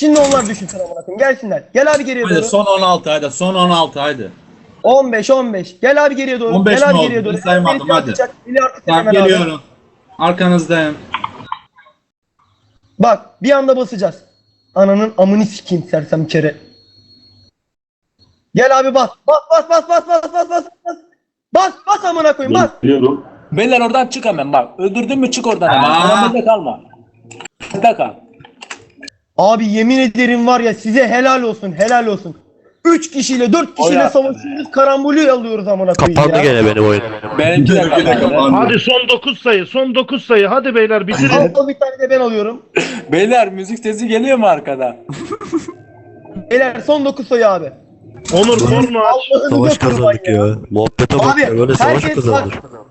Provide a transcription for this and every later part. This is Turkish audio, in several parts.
Şimdi onlar düşünsün amına koyayım. Gelsinler. Gel abi geriye Hadi doğru. son 16 hadi son 16 hadi. 15 15. Gel abi geriye doğru. 15 Gel mi abi oldu? geriye doğru. Ben saymadım, hadi. atacak, biri artık Tamam hemen abi. geliyorum. Arkanızdayım. Bak bir anda basacağız. Ananın amını sikeyim sersem kere. Gel abi bas. Bas bas bas bas bas bas bas bas. Bas bas amına koyayım bas. Biliyorum. Beyler oradan çık hemen bak. Öldürdün mü çık oradan hemen. Aa. Aramızda kalma. Bizde kal. Abi yemin ederim var ya size helal olsun helal olsun. 3 kişiyle 4 kişiyle yaptı savaşıyoruz karambolü alıyoruz amına koyayım Kapandı ya. gene benim oyun. Benimki de kapandı. Hadi son 9 sayı. Son 9 sayı. Hadi beyler bitirin. Al bir tane de ben alıyorum. Beyler müzik sesi geliyor mu arkada? Beyler son 9 sayı abi. Onur korna aç. Savaş kazandık ya. Muhabbete bak Abi ya. Böyle savaş bak,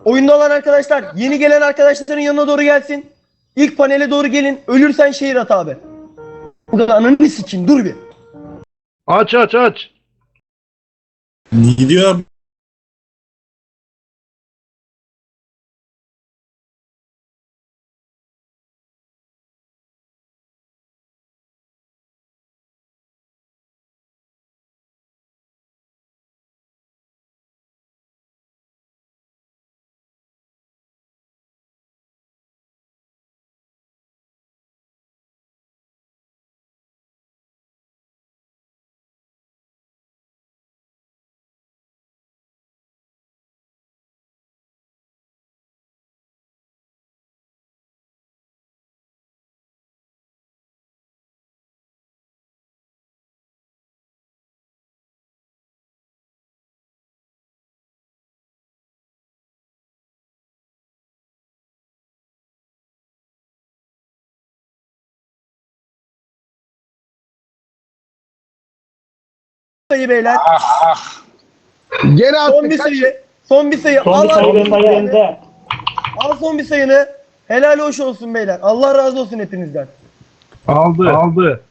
oyunda olan arkadaşlar yeni gelen arkadaşların yanına doğru gelsin. İlk panele doğru gelin. Ölürsen şehir at abi. Kadar ananı sikeyim dur bir. Aç aç aç. Gidiyor. Sayı beyler. Geri Son attı. bir Kaç? sayı. Son bir sayı. Son al bir abi. sayı Al son bir sayını. Helal hoş olsun beyler. Allah razı olsun hepinizden. Aldı. Aldı.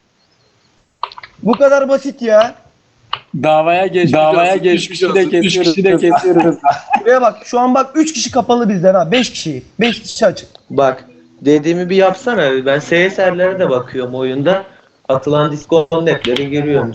Bu kadar basit ya. Davaya geç. Davaya olsun, geç. geçmiş Kişi de olsun, üç kesiyoruz. kişi de kesiyoruz. Buraya bak şu an bak 3 kişi kapalı bizden ha. 5 kişi. 5 kişi açık. Bak dediğimi bir yapsana. Ben SSR'lere de bakıyorum oyunda. Atılan disconnect'leri görüyorum.